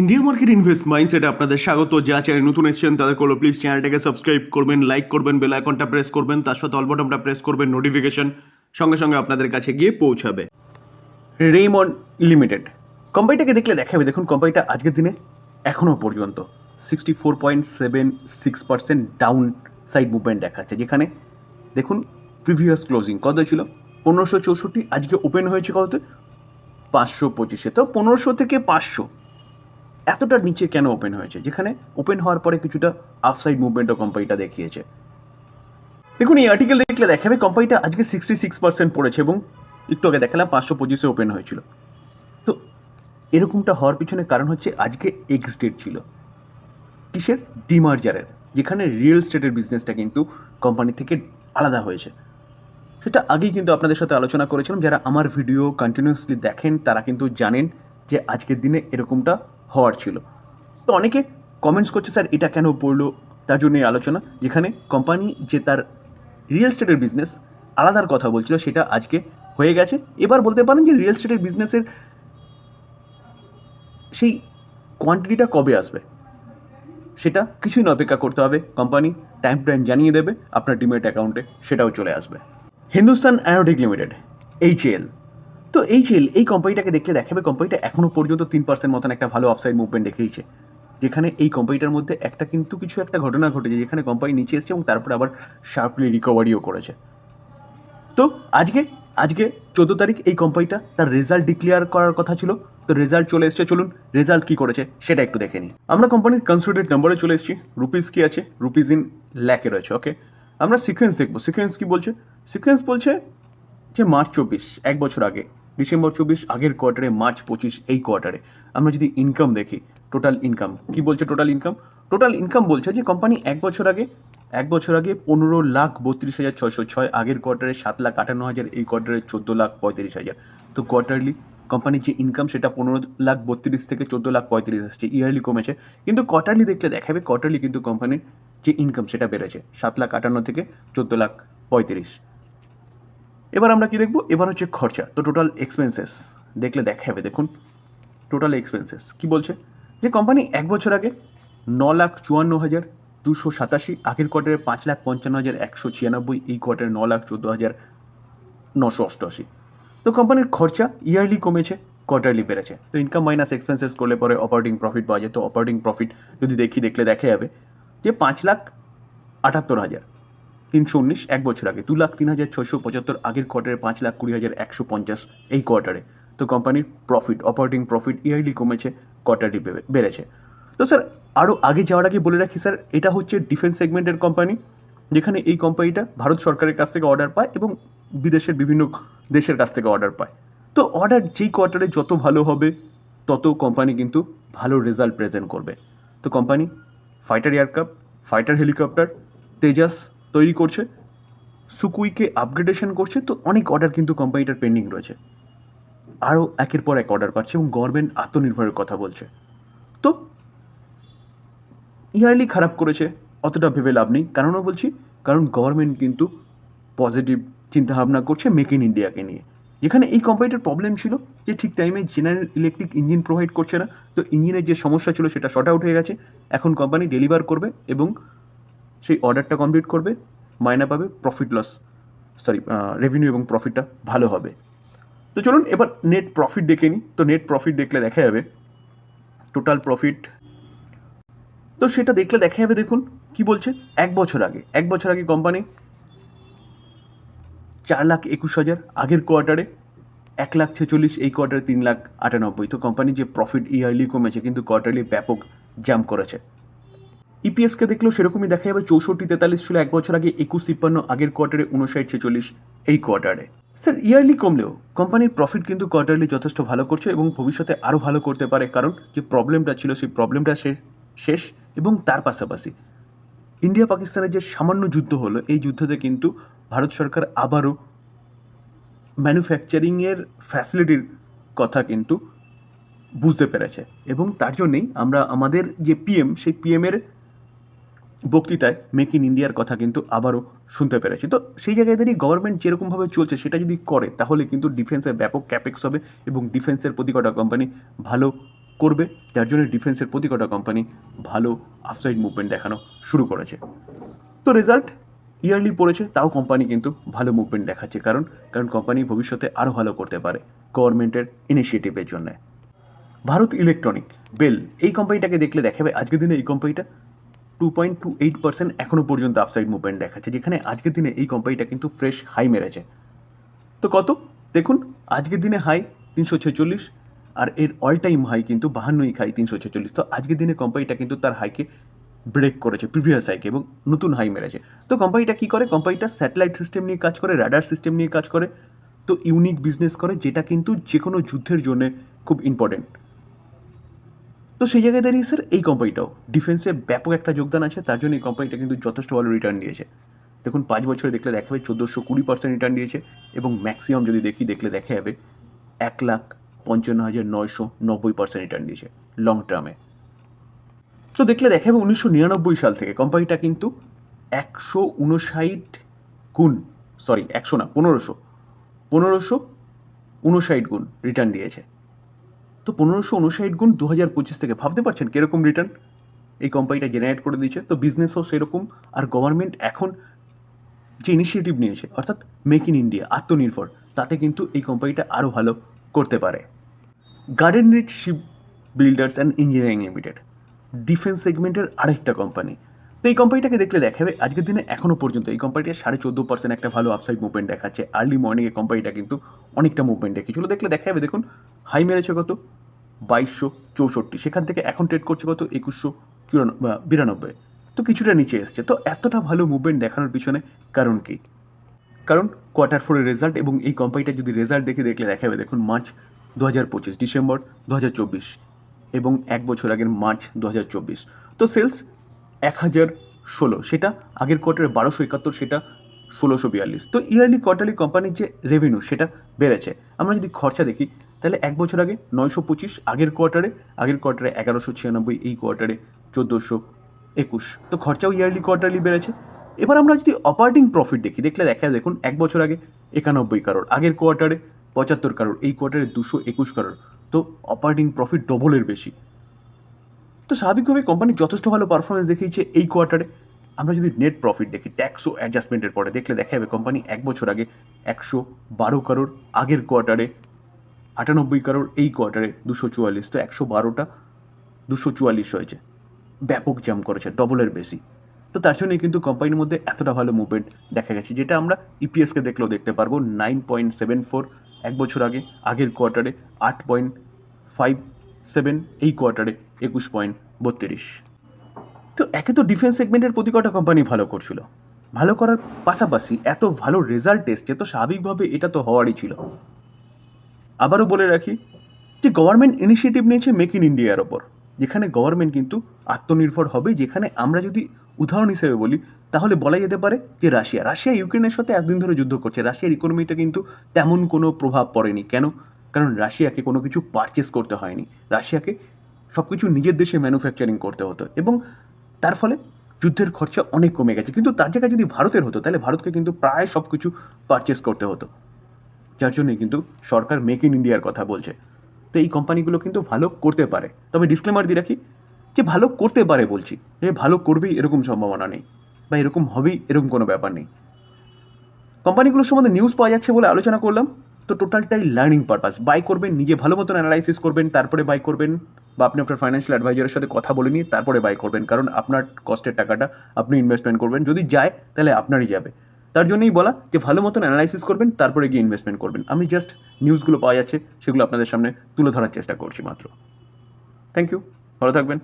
India market invest মাইন্ডসেটে আপনাদের স্বাগত। যা চ্যানেল নতুন এসেছেন, তাদের করল প্লিজ চ্যানেলটাকে সাবস্ক্রাইব করবেন লাইক করবেন বেল আইকনটা প্রেস করবেন, তার সাথে অল বটনটা প্রেস করবেন নোটিফিকেশন সঙ্গে সঙ্গে আপনাদের কাছে গিয়ে পৌঁছাবে। রেইমন্ড লিমিটেড কোম্পানিটাকে দেখলে দেখাবে, দেখুন কোম্পানিটা আজকের দিনে এখনও পর্যন্ত sixty four point seven six percent downside movement দেখাচ্ছে, যেখানে দেখুন প্রিভিয়াস ক্লোজিং কত ছিল? পনেরোশো চৌষট্টি, আজকে ওপেন হয়েছে কততে? পাঁচশো পঁচিশে। তো পনেরোশো থেকে পাঁচশো এতটা নিচে কেন ওপেন হয়েছে? যেখানে ওপেন হওয়ার পরে কিছুটা আফসাইড মুভমেন্টও কোম্পানিটা দেখিয়েছে। দেখুন, এই আর্টিকেল দেখলে দেখাবে কোম্পানিটা আজকে সিক্সটি সিক্স পার্সেন্ট পড়েছে এবং একটু আগে দেখালাম পাঁচশো পঁচিশে ওপেন হয়েছিল। তো এরকমটা হওয়ার পিছনে কারণ হচ্ছে আজকে এক্স ডেট ছিল। কিসের? ডিমার্জারের যেখানে রিয়েল স্টেটের বিজনেসটা কিন্তু কোম্পানি থেকে আলাদা হয়েছে। সেটা আগেই কিন্তু আপনাদের সাথে আলোচনা করেছিলাম। যারা আমার ভিডিও কন্টিনিউয়াসলি দেখেন, তারা কিন্তু জানেন যে আজকের দিনে এরকমটা হওয়ার ছিল। তো অনেকে কমেন্টস করছে, স্যার, এটা কেন পড়ল? তার জন্য এই আলোচনা, যেখানে কোম্পানি যে তার রিয়েল স্টেটের বিজনেস আলাদার কথা বলছিল, সেটা আজকে হয়ে গেছে। এবার বলতে পারেন যে রিয়েল স্টেটের বিজনেসের সেই কোয়ান্টিটিটা কবে আসবে? সেটা কিছুই না অপেক্ষা করতে হবে। কোম্পানি টাইম টাইম জানিয়ে দেবে, আপনার ডিমেট অ্যাকাউন্টে সেটাও চলে আসবে। হিন্দুস্তান অ্যারোটিক লিমিটেড এইচএল তো এইচএল এই কোম্পানিটাকে দেখলে দেখাবে কোম্পানিটা এখনও পর্যন্ত তিন পার্সেন্ট মতন একটা ভালো অফসাইড মুভমেন্ট দেখিয়েছে। যেখানে এই কোম্পানিটার মধ্যে একটা কিন্তু কিছু একটা ঘটনা ঘটেছে, যেখানে কোম্পানি নিচে এসেছে এবং তারপরে আবার শার্পলি রিকভারিও করেছে। তো আজকে আজকে চোদ্দ তারিখ এই কোম্পানিটা তার রেজাল্ট ডিক্লেয়ার করার কথা ছিল। তো রেজাল্ট চলে এসছে, চলুন রেজাল্ট কী করেছে সেটা একটু দেখে নিই। আমরা কোম্পানির কনসিডারেট নম্বরে চলে এসেছি রুপিস কী আছে? রুপিস ইন ল্যাকে রয়েছে ওকে আমরা সিকোয়েন্স দেখব। সিকোয়েন্স কী বলছে? সিকোয়েন্স বলছে যে মার্চ চব্বিশ, এক বছর আগে। ডিসেম্বর চব্বিশ, আগের কোয়ার্টারে মার্চ পঁচিশ, এই কোয়ার্টারে আমরা যদি ইনকাম দেখি টোটাল ইনকাম কি বলছে টোটাল ইনকাম টোটাল ইনকাম বলছে যে কোম্পানি এক বছর আগে, এক বছর আগে পনেরো লাখ বত্রিশ হাজার ছয়শো ছয়, আগের কোয়ার্টারে সাত লাখ আটান্ন হাজার, এই কোয়ার্টারে চোদ্দ লাখ পঁয়ত্রিশ হাজার। তো কোয়ার্টারলি কোম্পানির যে ইনকাম সেটা পনেরো লাখ বত্রিশ থেকে চোদ্দ লাখ পঁয়ত্রিশ আসছে ইয়ারলি কমেছে। কিন্তু কোয়ার্টারলি দেখলে দেখাবে কোয়ার্টারলি কিন্তু কোম্পানির যে ইনকাম সেটা বেড়েছে, সাত লাখ আটান্ন থেকে চোদ্দ লাখ পঁয়ত্রিশ। এবার আমরা কি দেখব? এবার হচ্ছে খরচা। তো টোটাল এক্সপেন্সেস দেখলে দেখাবে, দেখুন। টোটাল এক্সপেন্সেস কি বলছে? যে কোম্পানি এক বছর আগে ন লাখ চুয়ান্ন হাজার দুশো সাতাশি, আগের কোয়ার্টারে পাঁচ লাখ পঞ্চান্ন হাজার একশো ছিয়ানব্বই, এই কোয়ার্টারে ন লাখ চোদ্দ হাজার নশো অষ্টআশি। তো কোম্পানির খরচা ইয়ারলি কমেছে কোয়ার্টারলি বেড়েছে। তো ইনকাম মাইনাস এক্সপেন্সেস করলে পরে অপারেটিং প্রফিট পাওয়া যায়। তো অপারেটিং প্রফিট যদি দেখি, দেখলে দেখা যাবে যে পাঁচ লাখ আটাত্তর হাজার। তিনশো উনিশ, এক বছর আগে, দু লাখ তিন হাজার ছশো পঁচাত্তর, আগের কোয়ার্টারে পাঁচ লাখ কুড়ি হাজার একশো পঞ্চাশ, এই কোয়ার্টারে তো কোম্পানির প্রফিট অপারেটিং প্রফিট ইয়ারলি কমেছে কোয়ার্টারলি বেড়েছে। তো স্যার আরও আগে যাওয়ার আগে বলে রাখি, স্যার, এটা হচ্ছে ডিফেন্স সেগমেন্টের কোম্পানি যেখানে এই কোম্পানিটা ভারত সরকারের কাছ থেকে অর্ডার পায় এবং বিদেশের বিভিন্ন দেশের কাছ থেকে অর্ডার পায়। তো অর্ডার যেই কোয়ার্টারে যত ভালো হবে, তত কোম্পানি কিন্তু ভালো রেজাল্ট প্রেজেন্ট করবে। তো company fighter aircraft fighter helicopter Tejas তৈরি করছে সুকুইকে আপগ্রেডেশন করছে, তো অনেক অর্ডার কিন্তু কোম্পানিটার পেন্ডিং রয়েছে। আরও একের পর এক অর্ডার পাচ্ছে এবং গভর্নমেন্ট আত্মনির্ভরের কথা বলছে। তো ইয়ারলি খারাপ করেছে, অতটা ভেবে লাভ নেই। কারণও বলছি, কারণ গভর্নমেন্ট কিন্তু পজিটিভ চিন্তাভাবনা করছে মেক ইন ইন্ডিয়াকে নিয়ে। যেখানে এই কোম্পানিটার প্রবলেম ছিল যে ঠিক টাইমে জেনারেল ইলেকট্রিক ইঞ্জিন প্রোভাইড করছে না। তো ইঞ্জিনের যে সমস্যা ছিল সেটা শর্ট আউট হয়ে গেছে। এখন কোম্পানি ডেলিভার করবে এবং সেই অর্ডারটা কমপ্লিট করবে মায়না পাবে প্রফিট লস সরি রেভিনিউ এবং প্রফিটটা ভালো হবে। তো চলুন এবার নেট প্রফিট দেখে নিই তো নেট প্রফিট দেখলে দেখা যাবে টোটাল প্রফিট তো সেটা দেখলে দেখা যাবে দেখুন, কি বলছে? এক বছর আগে, এক বছর আগে কোম্পানি চার লাখ একুশ হাজার, আগের কোয়ার্টারে এক লাখ ছেচল্লিশ, এই কোয়ার্টারে তিন লাখ আটানব্বই। তো কোম্পানির যে প্রফিট ইয়ারলি কমেছে, কিন্তু কোয়ার্টারলি ব্যাপক জাম্প করেছে। ইপিএসকে দেখলেও সেরকমই দেখা যাবে চৌষট্টি, তেতাল্লিশ ছিল এক বছর আগে, একুশ, তিপ্পান্ন, আগের কোয়ার্টারে উনষাট ছেচল্লিশ এই কোয়ার্টারে স্যার ইয়ারলি কমলেও কোম্পানির প্রফিট কিন্তু কোয়ার্টারলি যথেষ্ট ভালো করছে এবং ভবিষ্যতে আরও ভালো করতে পারে, কারণ যে প্রবলেমটা ছিল সেই প্রবলেমটা শেষ এবং তার পাশাপাশি ইন্ডিয়া পাকিস্তানের যে সামান্য যুদ্ধ হলো, এই যুদ্ধতে কিন্তু ভারত সরকার আবারও ম্যানুফ্যাকচারিংয়ের ফ্যাসিলিটির কথা কিন্তু বুঝতে পেরেছে। এবং তার জন্যেই আমরা আমাদের যে পিএম সেই পিএমের বক্তৃতায় মেক ইন ইন্ডিয়ার কথা কিন্তু আবারও শুনতে পেরেছি। তো সেই জায়গায় দাঁড়িয়ে গভর্নমেন্ট যেরকমভাবে চলছে সেটা যদি করে, তাহলে কিন্তু ডিফেন্সের ব্যাপক ক্যাপেক্স হবে এবং ডিফেন্সের প্রতি কটা কোম্পানি ভালো করবে। যার জন্য ডিফেন্সের প্রতি কটা কোম্পানি ভালো আফসাইড মুভমেন্ট দেখানো শুরু করেছে। তো রেজাল্ট ইয়ারলি পড়েছে, তাও কোম্পানি কিন্তু ভালো মুভমেন্ট দেখাচ্ছে। কারণ কারণ কোম্পানি ভবিষ্যতে আরও ভালো করতে পারে গভর্নমেন্টের ইনিশিয়েটিভের জন্য। ভারত ইলেকট্রনিক বেল এই কোম্পানিটাকে দেখলে দেখাবে, আজকের দিনে এই কোম্পানিটা two point two eight percent এখনও পর্যন্ত আপসাইড মুভমেন্ট দেখাচ্ছে, যেখানে আজকের দিনে এই কোম্পানিটা কিন্তু ফ্রেশ হাই মেরেছে। তো কত? দেখুন, আজকের দিনে হাই তিনশো ছেচল্লিশ আর এর অল টাইম হাই কিন্তু বাহান্নই হাই তিনশো ছেচল্লিশ। তো আজকের দিনে কোম্পানিটা কিন্তু তার হাইকে ব্রেক করেছে প্রিভিয়াস হাইকে এবং নতুন হাই মেরেছে। তো কোম্পানিটা কী করে? কোম্পানিটা স্যাটেলাইট সিস্টেম নিয়ে কাজ করে রাডার সিস্টেম নিয়ে কাজ করে, তো ইউনিক বিজনেস করে, যেটা কিন্তু যে কোনো যুদ্ধের জন্য খুব ইম্পর্টেন্ট তো সেই জায়গায় দাঁড়িয়ে স্যার এই কোম্পানিটাও ডিফেন্সে ব্যাপক একটা যোগদান আছে, তার জন্য এই কোম্পানিটা কিন্তু যথেষ্ট ভালো রিটার্ন দিয়েছে দেখুন, পাঁচ বছরে দেখলে দেখা যাবে চোদ্দোশো কুড়ি পার্সেন্ট রিটার্ন দিয়েছে এবং ম্যাক্সিমাম যদি দেখি, দেখলে দেখা যাবে এক লাখ পঞ্চান্ন হাজার নয়শো নব্বই পার্সেন্ট রিটার্ন দিয়েছে লং টার্মে তো দেখলে দেখা যাবে উনিশশো নিরানব্বই সাল থেকে কোম্পানিটা কিন্তু একশো উনষাট গুণ সরি একশো না, পনেরোশো পনেরোশো উনষাট গুণ রিটার্ন দিয়েছে। তো পনেরোশো উনষাট গুণ দু হাজার পঁচিশ থেকে ভাবতে পারছেন কীরকম রিটার্ন এই কোম্পানিটা জেনারেট করে দিয়েছে। তো বিজনেসও সেরকম। আর গভর্নমেন্ট এখন যে ইনিশিয়েটিভ নিয়েছে, অর্থাৎ মেক ইন ইন্ডিয়া আত্মনির্ভর, তাতে কিন্তু এই কোম্পানিটা আরও ভালো করতে পারে। Garden Reach Shipbuilders and Engineering Limited defence সেগমেন্টের আরেকটা কোম্পানি তো এই কোম্পানিটাকে দেখলে দেখাবে আজকের দিনে এখনও পর্যন্ত এই কোম্পানিটা সাড়ে চোদ্দ পার্সেন্ট একটা ভালো আপসাইড মুভমেন্ট দেখাচ্ছে। আর্লি মর্নিংয়ে কোম্পানিটা কিন্তু অনেকটা মুভমেন্ট দেখিয়েছিল দেখলে দেখা যাবে দেখুন হাই মেরেছে কত? বাইশশো চৌষট্টি। সেখান থেকে এখন ট্রেড করছে কত? একুশশো চুরানব্বই বিরানব্বই। তো কিছুটা নিচে এসছে। তো এতটা ভালো মুভমেন্ট দেখানোর পিছনে কারণ কি? কারণ কোয়ার্টার ফোরের রেজাল্ট এবং এই কোম্পানিটা যদি রেজাল্ট দেখে, দেখলে দেখা যাবে দেখুন মার্চ দু হাজার পঁচিশ ডিসেম্বর দু হাজার চব্বিশ এবং এক বছর আগের মার্চ দু হাজার চব্বিশ। তো সেলস এক হাজার ষোলো, সেটা আগের কোয়ার্টারে বারোশো একাত্তর, সেটা ষোলোশো বিয়াল্লিশ। তো ইয়ারলি কোয়ার্টারলি কোম্পানির যে রেভিনিউ সেটা বেড়েছে। আমরা যদি খরচা দেখি, তাহলে এক বছর আগে নয়শো পঁচিশ, আগের কোয়ার্টারে আগের কোয়ার্টারে এগারোশো ছিয়ানব্বই, এই কোয়ার্টারে চোদ্দোশো একুশ। তো খরচাও ইয়ারলি কোয়ার্টারলি বেড়েছে। এবার আমরা যদি অপারেটিং প্রফিট দেখি, দেখলে দেখা যায়, দেখুন, এক বছর আগে একানব্বই কারোর, আগের কোয়ার্টারে পঁচাত্তর কারোর, এই কোয়ার্টারে দুশো একুশ কারোর। তো অপারেটিং প্রফিট ডবলের বেশি। তো স্বাভাবিকভাবে কোম্পানি যথেষ্ট ভালো পারফরমেন্স দেখিয়েছে এই কোয়ার্টারে আমরা যদি নেট প্রফিট দেখি ট্যাক্স ও অ্যাডজাস্টমেন্টের পরে দেখলে দেখা যাবে কোম্পানি এক বছর আগে একশো বারো কারোর আগের কোয়ার্টারে আটানব্বই কারোর এই কোয়ার্টারে দুশো চুয়াল্লিশ, তো একশো বারোটা দুশো চুয়াল্লিশ হয়েছে। ব্যাপক জাম করেছে ডবলের বেশি। তো তার জন্যই কিন্তু কোম্পানির মধ্যে এতটা ভালো মুভমেন্ট দেখা গেছে, যেটা আমরা ইপিএসকে দেখলেও দেখতে পারব। নাইন পয়েন্ট সেভেন ফোর এক বছর আগে, আগের কোয়ার্টারে আট পয়েন্ট ফাইভ সেভেন, এই কোয়ার্টারে একুশ পয়েন্ট বত্রিশ। তো একে তো ডিফেন্স সেগমেন্টের প্রতি কটা কোম্পানি ভালো করছিল। ভালো করার পাশাপাশি এত ভালো রেজাল্ট এসছে, তো স্বাভাবিকভাবে এটা তো হওয়ারই ছিল। আবারও বলে রাখি যে গভর্নমেন্ট ইনিশিয়েটিভ নিয়েছে মেক ইন ইন্ডিয়ার ওপর। যেখানে গভর্নমেন্ট কিন্তু আত্মনির্ভর হবে, যেখানে আমরা যদি উদাহরণ হিসেবে বলি, তাহলে বলা যেতে পারে যে রাশিয়া। রাশিয়া ইউক্রেনের সাথে একদিন ধরে যুদ্ধ করছে। রাশিয়ার ইকোনমিতে কিন্তু তেমন কোনো প্রভাব পড়েনি। কেন? কারণ রাশিয়াকে কোনো কিছু পারচেস করতে হয়নি। রাশিয়াকে সব কিছু নিজের দেশে ম্যানুফ্যাকচারিং করতে হতো এবং তার ফলে যুদ্ধের খরচা অনেক কমে গেছে। কিন্তু তার জায়গায় যদি ভারতের হতো, তাহলে ভারতকে কিন্তু প্রায় সব কিছু পারচেস করতে হতো। যার জন্যই কিন্তু সরকার মেক ইন ইন্ডিয়ার কথা বলছে। তো এই কোম্পানিগুলো কিন্তু ভালো করতে পারে। তবে ডিসক্লেমার দিয়ে রাখি যে ভালো করতে পারে বলছি। যে ভালো করবেই এরকম সম্ভাবনা নেই বা এরকম হবেই এরকম কোনো ব্যাপার নেই। কোম্পানিগুলোর সম্বন্ধে নিউজ পাওয়া যাচ্ছে বলে আলোচনা করলাম। তো টোটালটাই লার্নিং পারপাস বাই করবেন, নিজে ভালো মতন অ্যানালাইসিস করবেন, তারপরে বাই করবেন বা আপনি আপনার ফাইন্যান্সিয়াল অ্যাডভাইজারের সাথে কথা বলে নিয়ে তারপরে বাই করবেন। কারণ আপনার কস্টের টাকাটা আপনি ইনভেস্টমেন্ট করবেন। যদি যায়, তাহলে আপনারই যাবে। তার জন্যই বলা যে ভালো মতন অ্যানালাইসিস করবেন, তারপরে গিয়ে ইনভেস্টমেন্ট করবেন। আমি জাস্ট নিউজগুলো পাওয়া যাচ্ছে, সেগুলো আপনাদের সামনে তুলে ধরার চেষ্টা করছি মাত্র। থ্যাংক ইউ ভালো থাকবেন।